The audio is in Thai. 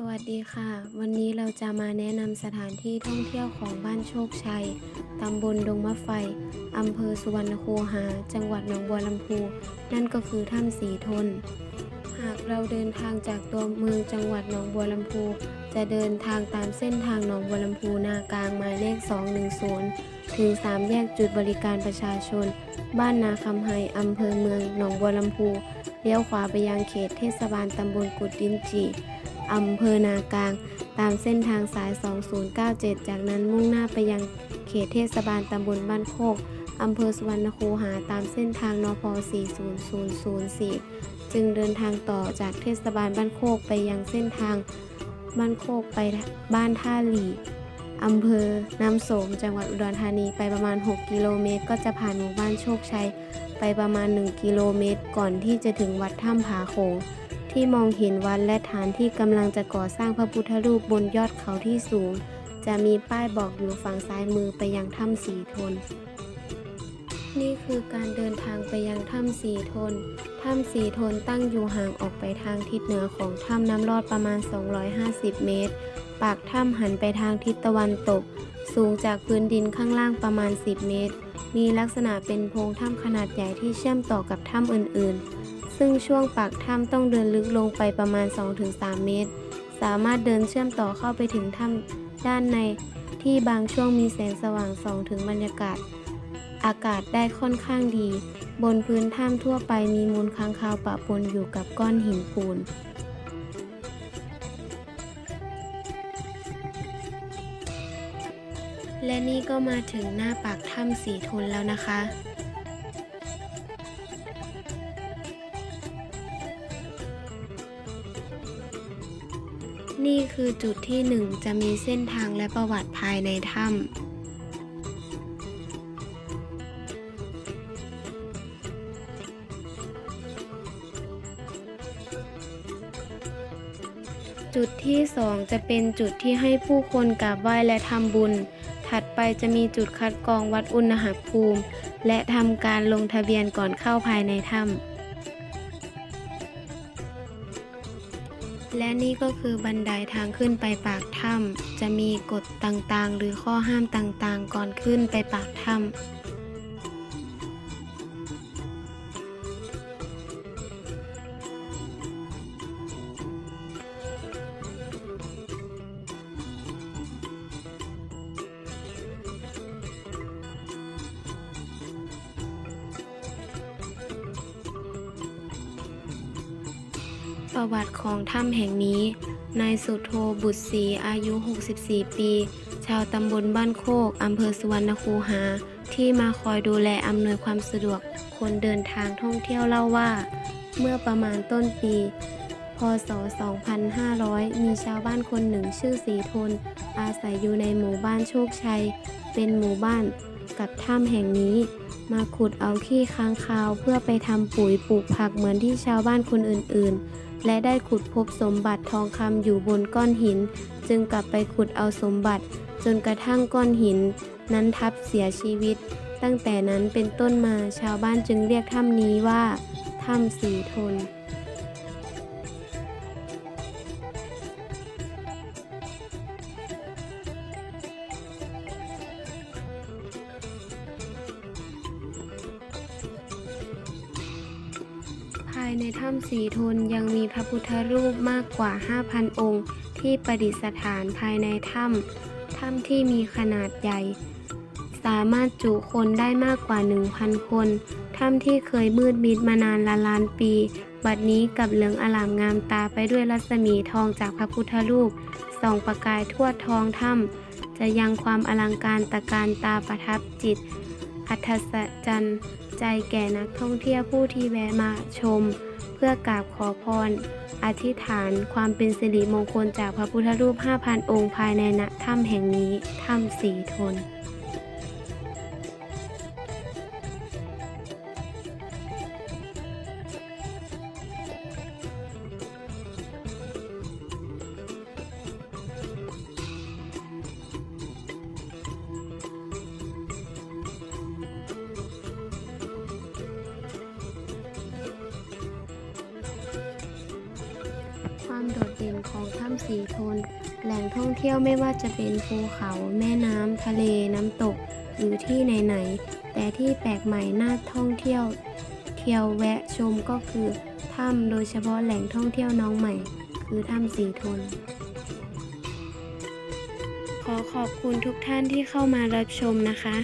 สวัสดีค่ะ วันนี้เราจะมาแนะนำสถานที่ท่องเที่ยวของบ้านโชคชัย ตำบลดงมะไฟ อำเภอสุวรรณคูหา จังหวัดหนองบัวลำพู นั่นก็คือถ้ำสีทน หากเราเดินทางจากตัวเมืองจังหวัดหนองบัวลำพู จะเดินทางตามเส้นทางหนองบัวลำพูนากลางหมายเลข 210 ถึง 3 แยกจุดบริการประชาชน บ้านนาคำไฮอำเภอเมืองหนองบัวลำพู เลี้ยวขวาไปยังเขตเทศบาลตำบลกุดดินจี อำเภอนากลาง ตามเส้นทางสาย 2097 จากนั้นมุ่งหน้าไปยังเขตเทศบาลตำบลบ้านโคกอำเภอสุวรรณคูหาตามเส้นทางนพ40004 จึงเดินทางต่อจากเทศบาลบ้านโคกไปยังเส้นทางบ้านโคกไปบ้านท่าหลีอำเภอน้ำโสมจังหวัดอุดรธานีไปประมาณ 6 กิโลเมตร ก็จะผ่านหมู่บ้านโชคชัย ไปประมาณ 1 กิโลเมตร ก่อนที่จะถึงวัดถ้ำผาโขง ที่มองเห็นวัดและฐานที่กำลังจะก่อสร้างพระพุทธรูปบนยอดเขาที่สูง จะมีป้ายบอกอยู่ฝั่งซ้ายมือไปยังถ้ำสีทน นี่คือการเดินทางไปยังถ้ำสีทน ถ้ำสีทนตั้งอยู่ห่างออกไปทางทิศเหนือของถ้ำน้ำลอดประมาณ 250 เมตร ปากถ้ำหันไปทางทิศตะวันตก สูงจากพื้นดินข้างล่างประมาณ 10 เมตร มีลักษณะเป็นโพรงถ้ำขนาดใหญ่ที่เชื่อมต่อกับถ้ำอื่นๆ ซึ่งช่วงปากถ้ำต้องเดินลึกลงไปประมาณ 2-3 เมตร สามารถเดินเชื่อมต่อเข้าไปถึงถ้ำด้านในที่บางช่วงมีแสงสว่างส่องถึงบรรยากาศ อากาศได้ค่อนข้างดี บนพื้นถ้ำทั่วไปมีมูลค้างคาวปะปนอยู่กับก้อนหินปูนและนี่ก็มาถึงหน้าปากถ้ำสีทนแล้วนะคะ นี่คือจุดที่หนึ่งจะมีเส้นทางและประวัติภายในถ้ำจุดที่ 2 จะเป็นจุดที่ให้ผู้คนกราบไหว้และทำบุญ ถัดไปจะมีจุดคัดกรองวัดอุณหภูมิ และทำการลงทะเบียนก่อนเข้าภายในถ้ำ และนี่ก็คือบันไดทางขึ้นไปปากถ้ำจะมีกฎต่างๆ หรือข้อห้ามต่างๆ ก่อนขึ้นไปปากถ้ำ ประวัติของถ้ำแห่งนี้ นายสุโธบุตรศรีอายุ 64 ปี ชาวตำบลบ้านโคก อำเภอสุวรรณคูหา ที่มาคอยดูแลอำนวยความสะดวก คนเดินทางท่องเที่ยวเล่าว่า เมื่อประมาณต้นปี พศ 2500 มีชาวบ้านคนหนึ่งชื่อสีทน อาศัยอยู่ในหมู่บ้านโชคชัย เป็นหมู่บ้าน กับถ้ำแห่งนี้ มาขุดเอาขี้ค้างคาวเพื่อไปทำปุ๋ยปลูกผักเหมือนที่ชาวบ้านคนอื่นๆ และได้ขุดพบสมบัติทองคำอยู่บนก้อนหิน จึงกลับไปขุดเอาสมบัติ จนกระทั่งก้อนหิน นั้นทับเสียชีวิต ตั้งแต่นั้นเป็นต้นมาชาวบ้านจึงเรียกถ้ำนี้ว่าถ้ำสีทนายในถ้ำสีทนยังมีพระพุทธรูปมากกว่า 5,000 องค์ ที่ประดิษฐานภายในถ้ำ ถ้ำที่มีขนาดใหญ่ สามารถจุคนได้มากกว่า 1,000 คน ถ้ำที่เคยมืดมิดมานานละล้านปี บัดนี้กลับเหลืองอลามงามตาไปด้วยรัศมีทองจากพระพุทธรูป ส่องประกายทั่วท้องถ้ำจะยังความอลังการตะการตาประทับจิต อัศจรรย์ ใจแก่นักท่องเที่ยวผู้ที่แวะมาชม เพื่อกราบขอพร อธิษฐานความเป็นสิริมงคลจากพระพุทธรูป 5,000 องค์ภายในณถ้ำแห่งนี้ ถ้ำสีทน ความโดดเด่นของถ้ำสีทน แหล่งท่องเที่ยวไม่ว่าจะเป็นภูเขา แม่น้ำทะเลน้ำตก หรือที่ไหนๆ แต่ที่แปลกใหม่น่าท่องเที่ยว เที่ยวแวะชมก็คือถ้ำโดยเฉพาะแหล่งท่องเที่ยวน้องใหม่ คือถ้ำสีทน ขอขอบคุณทุกท่านที่เข้ามารับชมนะคะ